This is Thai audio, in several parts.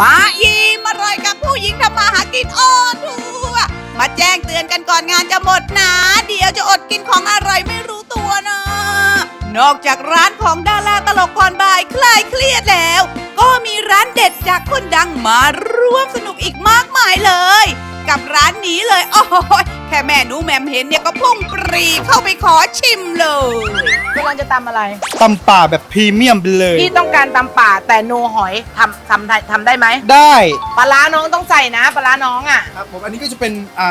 มาอีมาอร่อยกับผู้หญิงทำมาหากินออนทัวมาแจ้งเตือนกันก่อนงานจะหมดนะ เดี๋ยวจะอดกินของอร่อยไม่รู้ตัวนะนอกจากร้านของดาราตลกก่อนบายคลายเครียดแล้ว ก็มีร้านเด็ดจากคนดังมาร่วมสนุกอีกมากมายเลย กับร้านนี้เลย โอ้ยแค่แม่หนูแหมมเห็นเนี่ยก็พุ่งปรีเข้าไปขอชิมเลยกำลังจะตำอะไร ตำป่าแบบพรีเมียมไปเลย พี่ต้องการตำป่าแต่โนหอยทำทำได้ทำได้ไหมได้ปลาร้าน้องต้องใส่นะปลาร้าน้องอะครับผมอันนี้ก็จะเป็นอ่า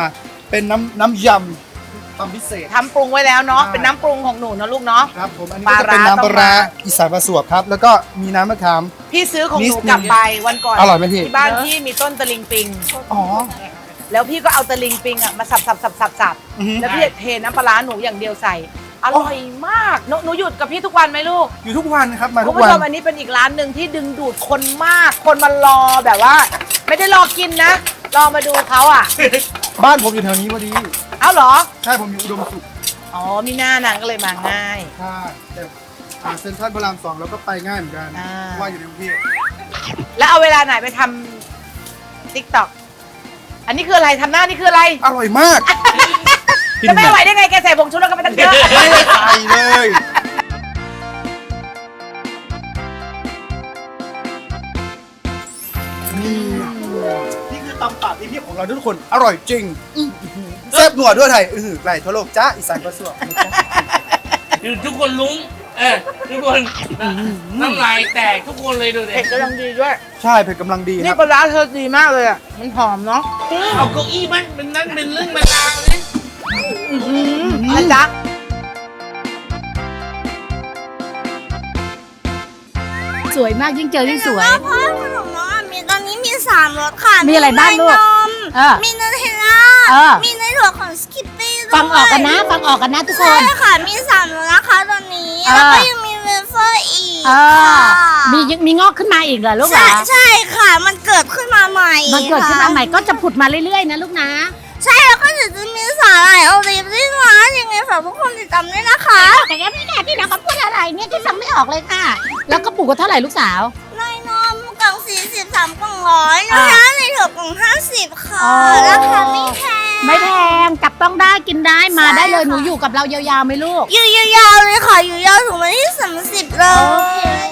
เป็นน้ำน้ำยำตำพิเศษ ทำปรุงไว้แล้วเนาะใช่เป็นน้ำปรุงของหนูนะลูกเนาะ ครับผมอันนี้ก็จะเป็นปลาร้าน้ำปลาร้าต้องมาอีสานประสวบครับ แล้วก็มีน้ำมะขาม พี่ซื้อของหนินูดนึงกลับไปวันก่อนอร่อยไหมพี่ ที่บ้านพี่มีต้นตะลิงปิง อ๋อ แล้วพี่ก็เอาตะลิงปิงอะมาสับสับสับสับสับอือฮึแล้วพี่เทน้ำปลาร้าหนูอย่างเดียวใส่ อร่อยมากหนูหนูหยุดกับพี่ทุกวันไหมลูก อยู่ทุกวันครับมาคุทุณกผู้วัน ชมอันนี้เป็นอีกร้านหนึ่งที่ดึงดูดคนมาก คนมารอแบบว่า ไม่ได้รอกินนะ รอมาดูเขาอะ บ้านผมอยู่แถวนี้พอดีเอาเหรอ ใช่ผมอยู่อุดมสุขอ๋อ มีหน้านางก็เลยมาง่าย ใช่แต่อ่าเซ็นทรัลพระรามสองเราก็ไปง่ายเหมือนกันอ่าเพราะว่าอยู่ในกรุงเทพแล้วเอาเวลาไหนไปทำติ๊กต็อก อันนี้คืออะไรทำหน้านี่คืออะไรอร่อยมากจะไม่ไหวได้ไงแกใส่ผงชูรสกันไปตั้งเยอะไม่ได้ใส่เลยนี่นี่คือตำป่าพรีเมียมของเราทุกคน อร่อยจริงอื้อหือแซ่บหนวดด้วยไทย อื้อหือไก่ทั่วโลกจ้าอีสานประสวบนะจ๊ะคือทุกคนลุ้ง เออทุกคนน้ำลายแตกทุกคนเลยดูดิเผ็ดกำลังดีด้วย ใช่เผ็ดกำลังดีคนี่รับปลาร้าเธอดีมากเลยอะ มันหอมเนาะเอาเก้าอี้มันเป็นนั่นเป็นเรื่องเป็นราวเลยนะจ๊ะสวยมากยิ่งเจอยิ่งสวย เพราะว่าขนมน้องอะมีตอนนี้มีสามรสค่ะมีอะไรบ้างลูกเนยนมเออมีเนยเทลล่าเออ มีเนยถั่วของสกิปปี้ด้วยฟังออกกันนะ ฟังออกกันนะทุกคใช่น ค่ะ มีสามรสนะคะตอน นี้เออแล้วก็ยังมีเวเฟอร์อีกเออค่ะมียังมีงอกขึ้นมาอีกเหรอลูกเหรใช่อใช่ค่ะ มันเกิดขึ้นมาใหม่มันเกิดขึ้นมาค่ะใหม่ก็จะผุดมาเรื่อยๆนะลูกนะ ใช่แล้วก็เดี๋ยวจะมีสาหร่ายโอลิฟด้วยนะยังไงฝากทุกคนติดตามด้วยนะคะ แต่แกไม่แน่ที่นะเขาพูดอะไรเนี่ยที่ฟังไม่ออกเลยค่ะ แล้วก็ปลูกก็เท่าไหร่ลูกสาวเนยนม กล่องสี่สิบสามกล่องร้อยนะอ่าคะในถั่วกล่องห้าสิบค่ะอ๋อ ราคาไม่แพงไม่แพงจับต้องได้กินได้มาใช่ได้เลยค่ะหนูอยู่กับเรายาวๆไหมลูก อยู่ยาวๆเลยค่ะอยู่ยาวถึงวันที่สามสิบเลย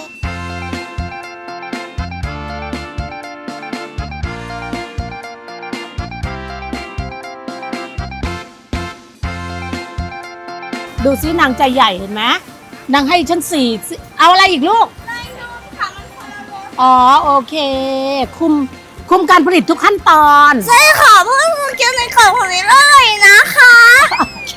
ดูซินางใจใหญ่เห็นไหมนางให้ฉันสี่สิเอาอะไรอีกลูก อ๋อโอเค คุมคุมการผลิตทุกขั้นตอนใช่ค่ะเพราะว่าคุณเกียวในกล่องของนี้เลยนะคะโอเค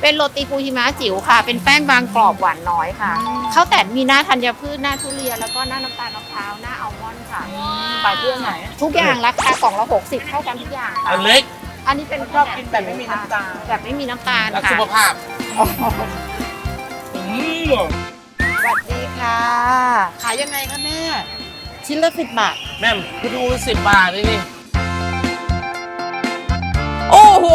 เป็นโรตีฟูหิมะจิ๋วค่ะ เป็นแป้งบางกรอบหวานน้อยค่ะข้าวแต่นมีหน้าธัญพืชหน้าทุเรียนแล้วก็หน้าน้ำตาลมะพร้าวหน้าอัลมอนด์ ค่ะปลาเพื่อนไหนทุกอย่างราคากล่องละ60 เท่ากันทุกอย่างค่ะอันเล็กอันนี้เป็นชอบกินแบบไม่มีน้ำตาลแบบไม่มีน้ำตาลรักค่ะสุขภาพอืมสวัสดีค่ะ ขายยังไงคะแม่ ชิ้นละสิบบาท แม่มคุณดูสิบบาทเลยนี่ โอ้โห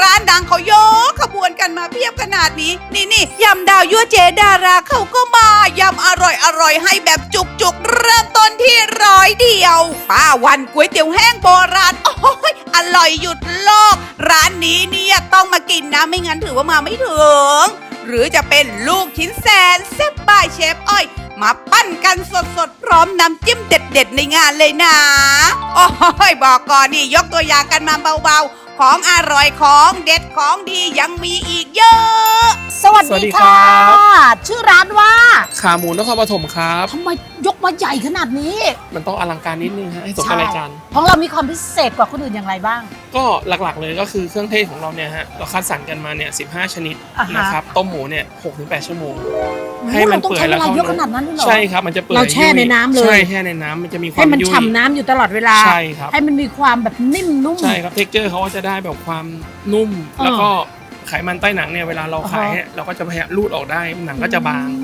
ร้านดังเขายกขบวนกันมาเพียบขนาดนี้ นี่นี่ยำดาวยั่วเจดาราเขาก็มายำอร่อยอร่อยให้แบบจุกจุกเริ่มต้นที่ร้อยเดียวป้าวันก๋วยเตี๋ยวแห้งโบราณโอ้ยอร่อยหยุดโลก ร้านนี้เนี่ยต้องมากินนะไม่งั้นถือว่ามาไม่ถึง หรือจะเป็นลูกชิ้นแสนแซ่บบายเชฟอ้อยมาปั้นกันสดๆ พร้อมน้ำจิ้มเด็ดๆ ในงานเลยนะ โอ้ยบอกก่อนนี่ยกตัวอย่างกันมาเบาๆ ของอร่อยของเด็ดของดียังมีอีกเยอะ สวัสสวัสดีดีครัค่ะชื่อร้านว่าขาหมูนครปฐมครับ ทำไมยกมาใหญ่ขนาดนี้ มันต้องอลังการนิดนึงฮะให้สมกับรายการ ของเรามีความพิเศษกว่าคนอื่นอย่างไรบ้าง ก็หลักๆเลยก็คือเครื่องเทศของเราเนี่ยฮะเราคัดสรรกันมาเนี่ย15ชนิดอ่าฮะ นะครับต้มหมูเนี่ย6-8ชั่วโมงโอ้โหให้มันเราต้องเปื่อใช้ยเวแล้วลาเข้าเยอะขนาดนั้นเลยเหรอ ใช่ครับมันจะเปื่อยเราแช่ในน้ำเลย ใช่แช่ในน้ำมันจะมีความให้มันยุ่ย ฉ่ำน้ำอยู่ตลอดเวลา ใช่ครับ ให้มันมีความแบบนิ่มนุ่ม ใช่ครับเท็กเจอร์เขาก็จะได้แบบความนุ่ม อ่าแล้วก็ไขมันใต้หนังเนี่ยเวลาเราขายอ่าฮะเนี่ยเราก็จะพยายามรูดออกได้หนังก็จะบาง อืม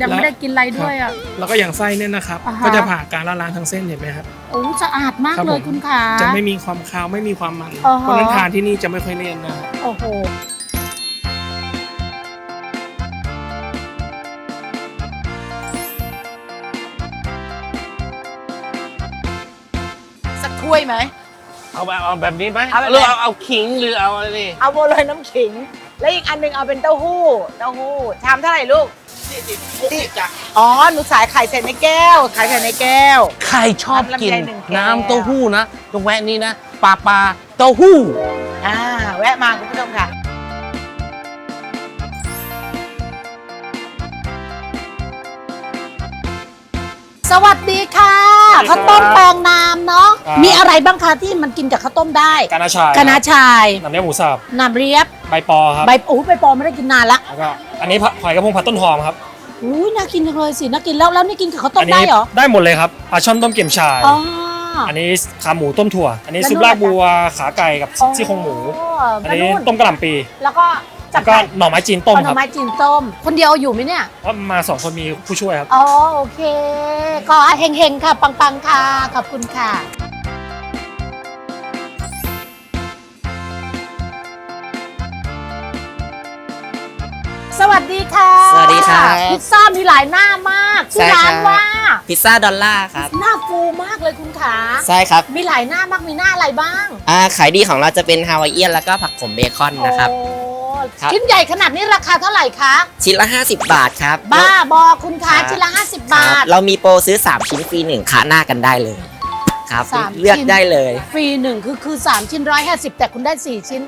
ยังไม่ได้กินอะไรด้วยอะ แล้วก็อย่างไส้เนี่ยนะครับ อ่าฮะ ก็จะผ่านการละลายทั้งเส้นเห็นไหมครับ โอ้สะอาดมากครับเลยผมคุณขา จะไม่มีความคาวไม่มีความมัน อ่าฮะ เพราะฉะนั้นทานที่นี่จะไม่ค่อยเลี่ยนนะครับโอ้โห สักถ้วยไหม เอาแบบเอาแบบนี้ไหมเอาแบบไหน หรือเอาเอาขิงหรือเอาอะไรนี่เอาโบวลอยน้ำขิง และอีกอันหนึงเอาเป็นเต้าหู้ เต้าหู้ ชามเท่าไหร่ลูก ที่จ้ะอ๋อ หนูสายไข่ใส่ในแก้วไข่ใส่ในแก้ว ใครชอบกิน น้ำลำไยหนึ่งแก้ว น้ำเต้าหู้นะตรงแวะนี้นะปลาปลาเต้าหู้ อ่า แวะมาคุณผู้ชมค่ะ สวัสดีค่ะสวัสดีครับข้าวต้มแปลงน้ำเนาะ ครับ มีอะไรบ้างคะที่มันกินกับข้าวต้มได้กานาชายกะนาชายน้ำเนี้ยหมูสับน้ำเรียบ ใบปอครับ ใบโอ้ยใบปอไม่ได้กินนานละแล้วก็อันนี้ผัดหอยกระพงผัดต้นหอมครับ อุ้ยน่ากินจังเลยสิน่ากินแล้วแล้วนี่กินกับข้าวต้อัมได้นี้เหรอได้หมดเลยครับปลาช่อนต้มเกี่ยมชายอ๋ออันนี้ขาหมูต้มถั่ว อันนี้แล้วซุปนู่นลาบล่ะบัวขาไก่กับอ๋อซี่โครงหมู อันนี้แล้วต้มกระหล่ำปี แล้วก็จัแล้บวก็หน่อไม้จีนต้มเอาหคน่รัอบไม้จีนต้ม คนเดียวอยู่ไหมเนี่ยเพราะมาสองคนมีผู้ช่วยครับ อ๋อโอเค ก็เฮงๆค่ะปังๆค่ะขอบคุณค่ะ วัสดีค่ะสวัสดีครับพิซซ่ามีหลายหน้ามากชื่อใช่ร้านครับว่าพิซซ่าดอลลาร์ครับหน้าฟูมากเลยคุณขาใช่ครับ มีหลายหน้ามากมีหน้าอะไรบ้างอ่าขายดีของเราจะเป็นฮาวายเอียนแล้วก็ผักขมเบคอนนะครับโอ้ครับชิ้นใหญ่ขนาดนี้ราคาเท่าไหร่คะชิ้นละ 50 บาทครับ บ้าบอคุณขาครับชิ้นละ 50ครับบาท เรามีโปรซื้อ 3 ชิ้นฟรี1ค้าหน้ากันได้เลยครับสามเลือกชิ้นได้เลยฟรีหนึ่งคือคือสามชิ้นร้อยห้าสิบแต่คุณได้สี่ชิ้น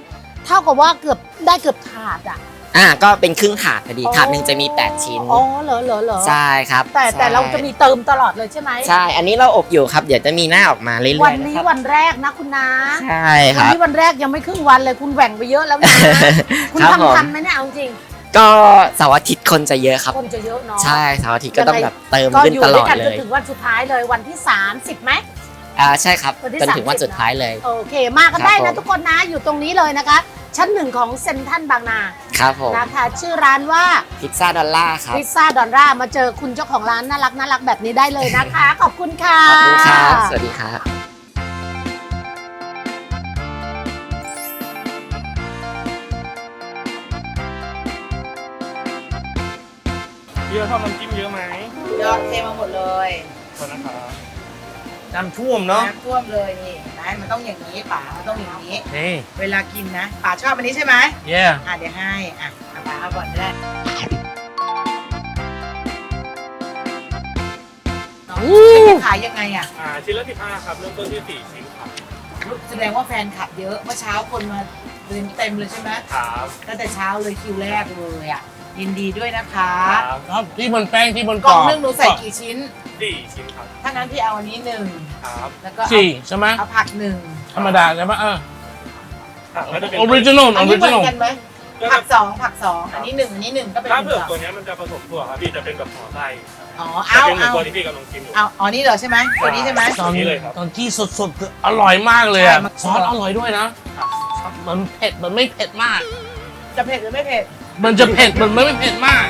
เท่ากับว่าเกือบได้เกือบถาดอะ อ่าก็เป็นครึ่งถาดพอดีถาดหนึ่งจะมี 8 ชิ้น อ๋อเหรอเหรอเหรอใช่ครับแต่แต่ใช่เราจะมีเติมตลอดเลยใช่ไหมใช่ อันนี้เราอบอยู่ครับ เดี๋ยวจะมีหน้าออกมาเรื่อยๆวันนะนี้ครับวันแรกนะคุณนะใช่ควัรับ นี้วันแรกยังไม่ครึ่งวันเลยคุณแหว่งไปเยอะแล้วนะ คุณครับผม ทำทันไหมเนี่ยเอาจริงก็เสาร์อาทิตย์คนจะเยอะครับ คนจะเยอะเนาะ ใช่เสาร์อาทิตย์ก็ต้องแบบเติมก็ขึ้นอยู่ตลด้วอยดกันเลจนยถึงวันสุดท้ายเลยวันที่ 30ไหม อ่าใช่ครับวันที่จนถึงวัน30 สุดท้ายเลย โอเค มากันครับได้นะผม ทุกคนนะอยู่ตรงนี้เลยนะคะ ชั้นหนึ่งของเซ็นทรัลบางนาครับผมนะคะชื่อร้านว่าพิซซ่าดอลลาร์ครับพิซซ่าดอนร่ามาเจอคุณเจ้าของร้านน่ารักน่ารักแบบนี้ได้เลยนะคะ ขอบคุณค่ะขอบคุณครับสวัสดีครับเยอะชอบน้ำจิ้มเยอะไหมยอดเทมาหมดเลยขอบคุณนะครับ น้ำท่วมเนาะ น้ำท่วมเลยนี่เห็นไหมมันต้องอย่างนี้ป๋ามันต้องอย่างนี้ นี่ เวลากินนะป๋าชอบอันนี้ใช่ไหมเย่อะเดี๋ยวให้อะเอาป๋าเอาก่อนก็ได้น้องจะขายยังไงอะ อ่าชิ้นละ15ครับเริ่มต้นที่4ชิ้นครับ แสดงว่าแฟนคลับเยอะเมื่อเช้าคนมาเดิ นเต็มเลยใช่ไหมครับตั้งแต่เช้าเลยคิวแรกเลยอะยินดีด้วยนะคะครับที่บนแป้งที่บนกกรล่อองบนึงหนูใส่กี่ชิ้น สี่ชิ้นครับถ้างั้นพี่เอาอันนี้หนึ่งครับแล้วก็เอาสี่ใช่ไหมเอาผักหนึ่งธรรมดาใช่ไหมเออครับก็จะเป็นออริจินอลออัอนรินี้เหมืจิอนอลกันไหมผักสองผักสองอันนี้หนึ่งอันนี้หนึ่งก็เป็นหถ้านึ่งเผือกสตัอวงเนี้ยมันจะผสมถั่วครับพี่จะเป็นแบบห่อไส้อ๋อจะเอาเป็นหนึ่งเอาตัวที่พี่กำลังกินอยู่ เอาอ๋อนี่เหรอใช่ไหมตัวนี้ใช่ไหม ตอนนี้เลยครับ ตอนที่สดๆคืออร่อยมากเลยอะใช่มัน ซอสอร่อยด้วยนะ มันเผ็ดมันไม่เผ็ดมาก จะเผ็ดหรือไม่เผ็ด มันจะเผ็ดมันไม่เผ็ดมาก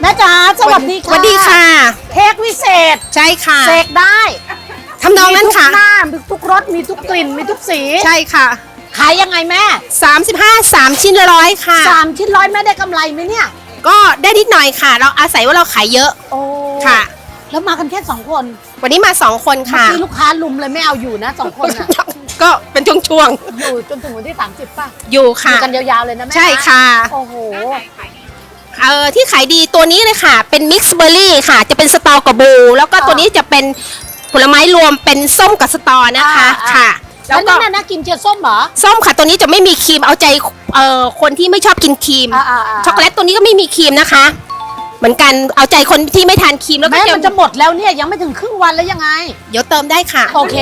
แม่จ๋าสวัสดีค่ะ สวัสดีค่ะ เค้กวิเศษ ใช่ค่ะ เสกได้ทำนองนั้นค่ะ มีทุกหน้ามีทุกรสมีทุกกลิ่นมีทุกสีใช่ค่ะ ขายยังไงแม่35 3 ชิ้นละร้อยค่ะ สามชิ้นร้อยแม่ได้กำไรไหมเนี่ย ก็ได้นิดหน่อยค่ะ เราอาศัยว่าเราขายเยอะโอ้ค่ะ แล้วมากันแค่สองคนวันนี้มา2คนเมื่อค่ะ กี้ลูกค้าลุมเลยไม่เอาอยู่นะสองคนน่ะ ก็เป็นช่วงอยู่จนถึงวันที่ 30 ป่ะๆอยู่อยู่ค่ะกันยาวๆเลยนะแม่นใช่ค่ะ โอ้โห เอ่อที่ขายดีตัวนี้เลยค่ะ เป็นมิกซ์เบอร์รี่ค่ะ จะเป็นสตอกับบูแล้วก็ตัวนี้จะเป็น ผลไม้รวมเป็นส้มกับสตอนะคะค่ะ แล้วก็นั่นน่ะน่ากินเจียวส้มเหรอส้มค่ะตัวนี้จะไม่มีครีมเอาใจเอ่อคนที่ไม่ชอบกินครีมช็อกโกแลตตัวนี้ก็ไม่มีครีมนะคะ เหมือนกันเอาใจคนที่ไม่ทานครีมแล้วก็แม้จมันจะหมดแล้วเนี่ยยังไม่ถึงครึ่งวันแล้วยังไง เดี๋ยวเติมได้ค่ะ โอเค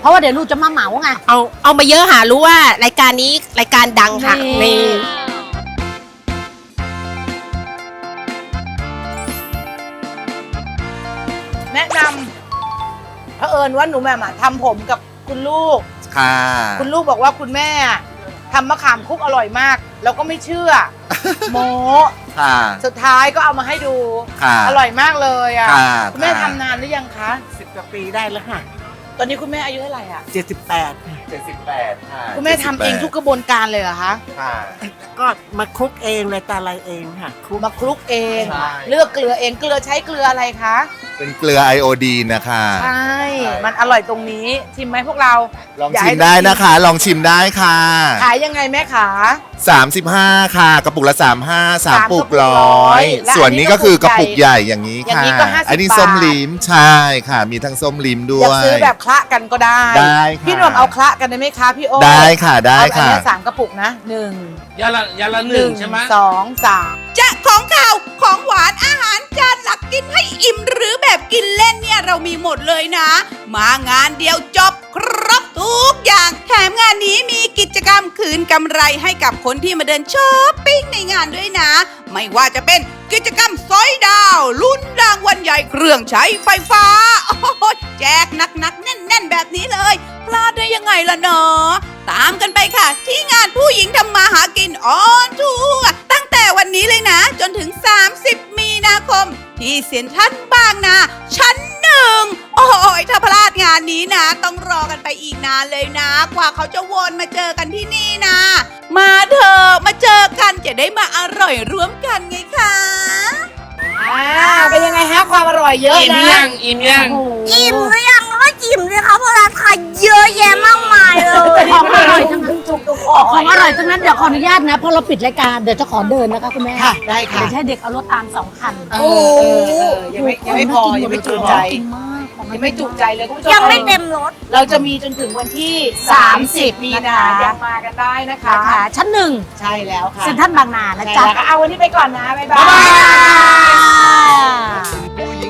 เพราะว่าเดี๋ยวลูกจะมาเหมาไง เอาเอามาเยอะหาะรู้ว่ารายการนี้รายการดังค่ะนี่แนะนำ อิญว่าหนูแหม่มอะทำผมกับคุณลูก ค่ะ คุณลูกบอกว่าคุณแม่อะทำมะขามคุกอร่อยมาก แล้วก็ไม่เชื่อ โมค่ะ สุดท้ายก็เอามาให้ดู ค่ะอร่อยมากเลยอะค่ะคุณแม่ค่ะทำนานหรือยังคะ สิบกว่าปีได้แล้วค่ะตอนนี้คุณแม่อายุเท่าไหร่อะ เจ็ดสิบแปด78ค่ะคุณแม่ทำเองทุกกระบวนการเลยเหรอคะค่ะ ก็มาคลุกเองเลยตาอะไรเองค่ะคลุกมาคลุกเอง ใช่ เลือกเกลือเองเกลือใช้เกลืออะไรคะ เป็นเกลือไอโอดีนนะคะ ใช่ มันอร่อยตรงนี้ ชิมไหมพวกเราลองยากชิให้มได้นะคะ ลองชิมได้ค่ะ ขายยังไงแม่ขา 35 ค่ะ กระปุกละ 35สาม3ปุกกระปุกร้ร้ออยยและส่วนนี้ก็คือกระปุกอันนี้ใหญ่อย่างนี้อย่างค่ะ นี้ก็50อันนี้บาทส้มลิ้มใช่ค่ะ มีทั้งส้มลิ้มด้อยากวยซื้อแบบคละกันก็ได้ ได้ค่ะ พี่หนุ่มเอาคละกันได้ไหมคะพี่โอ้ได้ค่ะได้เอาอันค่ะ เนี้ยสามกระปุกนะหนึ่งยาละยาละหหนึ่นึ่งงใช่ไหม สองสาม จะของข่าว ของหวานอาหารจานหลักกินให้อิ่มหรือแบบกินเล่นเนี่ยเรามีหมดเลยนะ มางานเดียวจบครบทุกอย่าง แถมงานนี้มีกิจกรรมคืนกำไรให้กับคนที่มาเดินช้อปปิ้งในงานด้วยนะ ไม่ว่าจะเป็นกิจกรรมซอยดาว ลุ้นรางวัลใหญ่เครื่องใช้ไฟฟ้า โอ้โหแจกหนักๆแน่นๆแบบนี้เลย พลาดได้ยังไงล่ะเนาะตามกันไปค่ะ ที่งานผู้หญิงทำมาหากินออนทัวร์ แต่วันนี้เลยนะ จนถึง 30 มีนาคม ที่เซ็นทรัลบางนา ชั้นหนึ่ง โอ้ยถ้าพลาดงานนี้นะ ต้องรอกันไปอีกนานเลยนะ กว่าเขาจะวนมาเจอกันที่นี่นะ มาเถอะมาเจอกันจะได้มาอร่อยร่วมกันไงคะอ่าเป็นยังไงฮะความอร่อยเยอะอิ่มนะยังอิ่มยังอิ่มหรือยังก็ อิ่มเลยค่ะเพราะร้านค้าเยอะแยะมากมายเลย ของอร่อยทั้งนั้นของอร่อยทั้งนั้นเดี๋ยวขออนุญาตนะเพราะเราปิดรายการเดี๋ยวจะขอเดินนะคะคุณแม่ค่ะได้ค่ะ เดี๋ยวจะให้เด็กเอารถตามสองคันโอ้โหยังไม่ยังไม่พอยังไม่จุใจ กินมากของยังไม่จุใจเลยคุณผู้ชมยังไม่เต็มรถเราจะมีจนถึงวันที่ 30 มีนายังมากันได้นะคะค่ะชั้นหนึ่งใช่แล้วค่ะเซ็นทรัลบางนานะใช่จ๊ะ แล้วค่ะเอาวันนี้ไปก่อนนะ บ๊ายบาบ๊ายบายย